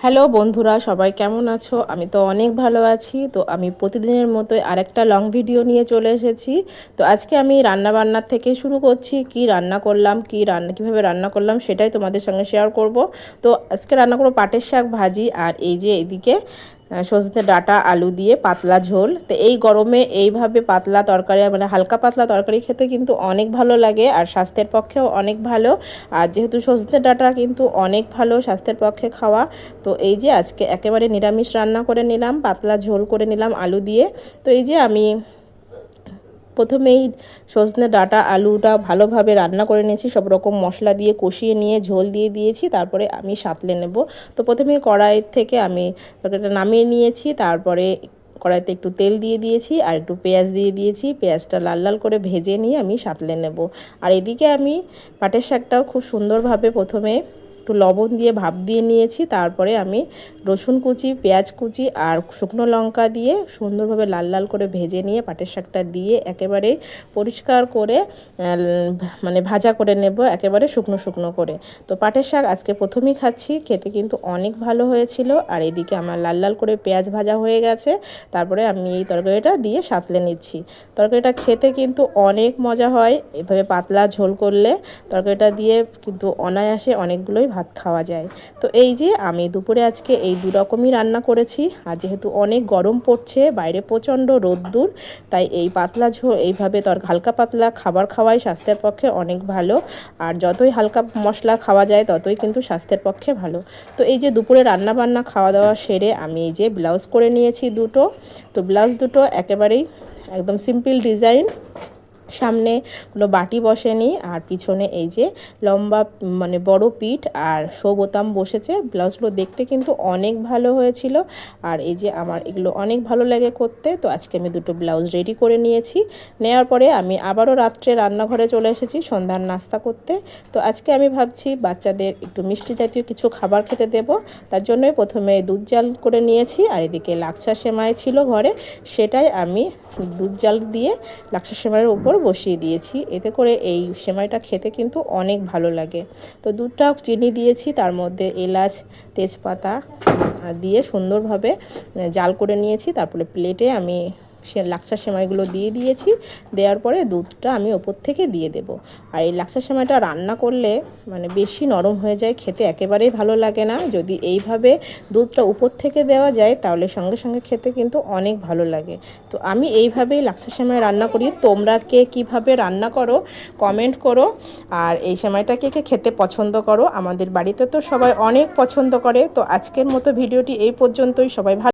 Hello বন্ধুরা, সবাই কেমন আছো? আমি তো অনেক ভালো আছি। তো আমি প্রতিদিনের মতোই আরেকটা লং ভিডিও নিয়ে চলে এসেছি। তো আজকে আমি রান্না বান্নার থেকে শুরু করছি। কি রান্না করলাম, কি রান্না, কীভাবে রান্না করলাম সেটাই তোমাদের সঙ্গে শেয়ার করব। তো আজকে রান্না করব পাটের শাক ভাজি আর এই যে এদিকে সজনে ডাটা, আলু দিয়ে পাতলা ঝোল। তো এই গরমে এইভাবে পাতলা তরকারি মানে হালকা পাতলা তরকারি খেতে কিন্তু অনেক ভালো লাগে আর স্বাস্থ্যের পক্ষেও অনেক ভালো। আর যেহেতু সজনে ডাটা কিন্তু অনেক ভালো স্বাস্থ্যের পক্ষে খাওয়া, তো এই যে আজকে একেবারে নিরামিষ রান্না করে নিলাম, পাতলা ঝোল করে নিলাম আলু দিয়ে। তো এই যে আমি প্রথমেই সজনে ডাটা, আলুটা ভালোভাবে রান্না করে নিয়েছি। সব রকম মশলা দিয়ে কষিয়ে নিয়ে ঝোল দিয়ে দিয়েছি, তারপরে আমি সাতলে নেব। তো প্রথমে কড়াই থেকে আমি তরকারিটা নামিয়ে নিয়েছি, তারপরে কড়াইতে একটু তেল দিয়ে দিয়েছি আর একটু পেঁয়াজ দিয়ে দিয়েছি। পেঁয়াজটা লাল লাল করে ভেজে নিয়ে আমি সাতলে নেব। আর এদিকে আমি পাটের শাকটাও খুব সুন্দরভাবে প্রথমে একটু লবণ দিয়ে ভাপ দিয়ে নিয়েছি, তারপরে আমি রসুন কুচি, পেঁয়াজ কুচি আর শুকনো লঙ্কা দিয়ে সুন্দরভাবে লাল লাল করে ভেজে নিয়ে পাটের শাকটা দিয়ে একেবারে পরিষ্কার করে মানে ভাজা করে নেব একেবারে শুকনো শুকনো করে। তো পাটের শাক আজকে প্রথমেই খাচ্ছি, খেতে কিন্তু অনেক ভালো হয়েছিল। আর এদিকে আমার লাল লাল করে পেঁয়াজ ভাজা হয়ে গেছে, তারপরে আমি এই তরকারিটা দিয়ে সাতলে নিচ্ছি। তরকারিটা খেতে কিন্তু অনেক মজা হয়, এভাবে পাতলা ঝোল করলে তরকারিটা দিয়ে কিন্তু অনায়াসে অনেকগুলোই ভাত খাওয়া যায়। তো এই যে আমি দুপুরে আজকে এই দু রকমই রান্না করেছি। আর যেহেতু অনেক গরম পড়ছে, বাইরে প্রচণ্ড রোদ্দুর, তাই এই পাতলা ঝোল, এইভাবে তর হালকা পাতলা খাবার খাওয়াই স্বাস্থ্যের পক্ষে অনেক ভালো। আর যতই হালকা মশলা খাওয়া যায়, ততই কিন্তু স্বাস্থ্যের পক্ষে ভালো। তো এই যে দুপুরে রান্না বান্না খাওয়া দাওয়া সেরে আমি এই যে ব্লাউজ করে নিয়েছি দুটো। তো ব্লাউজ দুটো একেবারেই একদম সিম্পল ডিজাইন। সামনে কোনো বাটি বসেনি, আর পিছনে এই যে লম্বা মানে বড় পিঠ আর শো বোতাম বসেছে। ব্লাউজগুলো দেখতে কিন্তু অনেক ভালো হয়েছিল, আর এই যে আমার এগুলো অনেক ভালো লাগে করতে। তো আজকে আমি দুটো ব্লাউজ রেডি করে নিয়েছি। নেওয়ার পরে আমি আবারও রাত্রে রান্নাঘরে চলে এসেছি সন্ধ্যার নাস্তা করতে। তো আজকে আমি ভাবছি বাচ্চাদের একটু মিষ্টি জাতীয় কিছু খাবার খেতে দেব। তার জন্যই প্রথমে দুধ জাল করে নিয়েছি, আর এদিকে লাকসা সেমাই ছিল ঘরে। সেটাই আমি দুধ জাল দিয়ে লাকসা সেমাইয়ের উপর বসিয়ে দিয়েছি। এতে করে এই সেমাইটা খেতে কিন্তু অনেক ভালো লাগে। তো দুধটা চিনি দিয়েছি, তার মধ্যে এলাচ, তেজপাতা দিয়ে সুন্দরভাবে জাল করে নিয়েছি। তারপরে প্লেটে আমি সে লাক্সা সেমাইগুলো দিয়ে দিয়েছি, দেওয়ার পরে দুধটা আমি ওপর থেকে দিয়ে দেব। আর এই লাক্সা সেমাইটা রান্না করলে মানে বেশি নরম হয়ে যায়, খেতে একেবারেই ভালো লাগে না। যদি এইভাবে দুধটা উপর থেকে দেওয়া যায়, তাহলে সঙ্গে সঙ্গে খেতে কিন্তু অনেক ভালো লাগে। তো আমি এইভাবেই লাক্সা সেমাই রান্না করি। তোমরা কে কীভাবে রান্না করো কমেন্ট করো। আর এই সেমাইটা কে কে খেতে পছন্দ করো, আমাদের বাড়িতে তো সবাই অনেক পছন্দ করে। তো আজকের মতো ভিডিওটি এই পর্যন্তই। সবাই ভালো